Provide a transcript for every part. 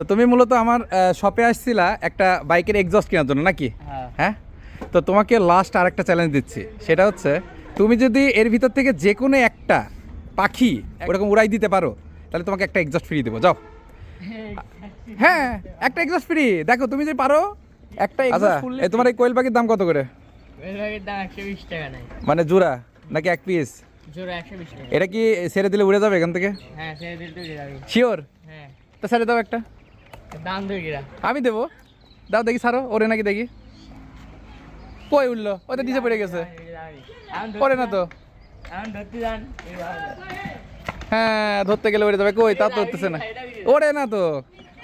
তো তুমি মূলত আমার শপে আসছিলা একটা বাইকের এক্সস্ট কেনার জন্য নাকি? হ্যাঁ। হ্যাঁ? তো তোমাকে লাস্ট আর একটা চ্যালেঞ্জ দিচ্ছি। সেটা হচ্ছে তুমি যদি এর ভিতর থেকে যে কোনো একটা পাখি ওরকম উড়াই দিতে পারো তাহলে তোমাকে একটা এক্সস্ট ফ্রি দেবো। যাও। হ্যাঁ একটা এক্সস্ট ফ্রি দেখো তুমি যদি পারো একটা আচ্ছা এই তোমার এই কোয়েল পাখির দাম কত করে? মানে জোড়া নাকি এক পিস এটা কি ছেড়ে দিলে উড়ে যাবে এখান থেকে? হ্যাঁ শিওর হ্যাঁ। তো ছেড়ে দাও একটা। আমি দেবো। দাও দেখি সারো ওরে নাকি দেখি। কই উঠল? ওই তো নিচে পড়ে গেছে। পড়ে না তো। হ্যাঁ ধরতে গেলে উড়ে যাবে। কই? তা তো উঠতেছে না। ওরে না তো।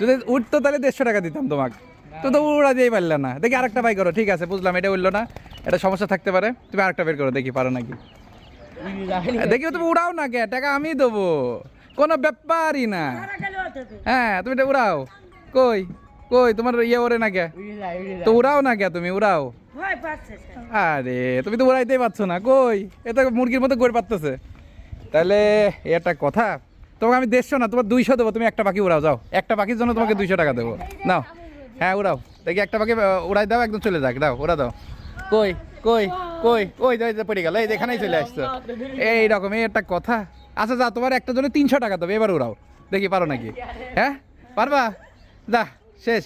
যদি উঠতো তাহলে দেড়শো টাকা দিতাম তোমাকে। তো তো উড়া দিয়েই পারলে না। দেখি আরেকটা বাই করো। ঠিক আছে, বুঝলাম, এটা উঠল না। এটা সমস্যা থাকতে পারে। তুমি আরেকটা বের করো, দেখি পারো নাকি। দেখি তুমি উড়াও না কে? টাকা আমি দেবো। কোনো ব্যাপারই না। হ্যাঁ তুমি এটা উড়াও। কই? কই তোমার ইয়ে ওরে না কে? তো উড়াও না কে তুমি? উড়াও। আরে তুমি তো উড়াইতেই পারছ না কই? এটা মুরগির মতো গড়ে পারতেছে। তাহলে এ একটা কথা। তোমাকে আমি দেড়শো না তোমার দুইশো দেবো তুমি একটা পাখি উড়াও যাও। একটা পাখির জন্য তোমাকে দুইশো টাকা দেবো। নাও। হ্যাঁ উড়াও। দেখি একটা পাখি উড়াই দাও একদম চলে যাক। দাও ওরা দাও। কই কই কই ওই পড়ে গেল এই এখানেই চলে আসছো। এই রকম এই একটা কথা। আচ্ছা যা তোমার একটা জন্য তিনশো টাকা দেবে এবার উড়াও। দেখি পারো নাকি? হ্যাঁ? পারবা? যা শেষ।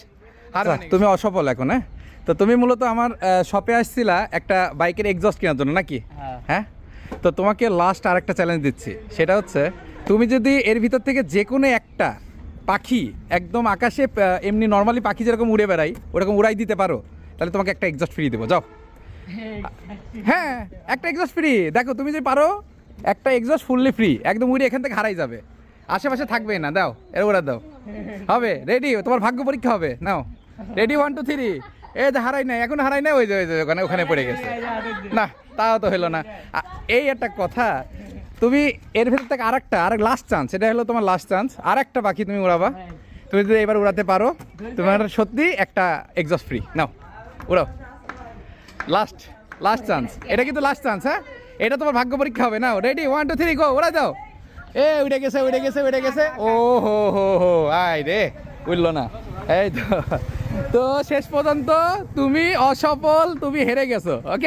আর তুমি অসফল এখন হ্যাঁ? তো তুমি মূলত আমার শপে আসছিলা একটা বাইকের এক্সস্ট কেনার জন্য নাকি? হ্যাঁ। হ্যাঁ? তো তোমাকে লাস্ট আর একটা চ্যালেঞ্জ দিচ্ছি। সেটা হচ্ছে তুমি যদি এর ভিতর থেকে যে কোনো একটা পাখি একদম আকাশে এমনি নর্মালি পাখি যেরকম উড়ে বেড়াই ওরকম উড়াই দিতে পারো তাহলে তোমাকে একটা এক্সস্ট ফ্রি দেবো যাও। হ্যাঁ একটা এক্সস্ট ফ্রি দেখো তুমি যদি পারো একটা এক্সস্ট ফুললি ফ্রি একদম উড়ে এখান থেকে হারাই যাবে। আশেপাশে থাকবে না, দাও এর ওরা দাও। হবে রেডি তোমার ভাগ্য পরীক্ষা হবে, নাও। রেডি ওয়ান টু থ্রি এই যে হারাই নাই, এখন হারাই নাই, ওই যে ওই যে, ওখানে ওখানে পড়ে গেছে। না, তাও তো হলো না। এই একটা কথা, তুমি এর ভেতর থেকে আরেকটা, আরেক লাস্ট চান্স এটা হলো তোমার লাস্ট চান্স আর একটা পাখি তুমি উড়াবা। তুমি যদি এবার উড়াতে পারো, তোমার সত্যি একটা এক্সস্ট ফ্রি নাও, উড়াও। লাস্ট লাস্ট চান্স এটা কিন্তু লাস্ট চান্স হ্যাঁ? এটা তোমার ভাগ্য পরীক্ষা হবে, নাও। Ready one two three go ওরা যাও এ উড়ে গেছে উড়ে গেছে উড়ে গেছে। ও হো হো হো। আয় রে উঠল না। এই তো তো শেষ পর্যন্ত তুমি অসফল তুমি হেরে গেছো ওকে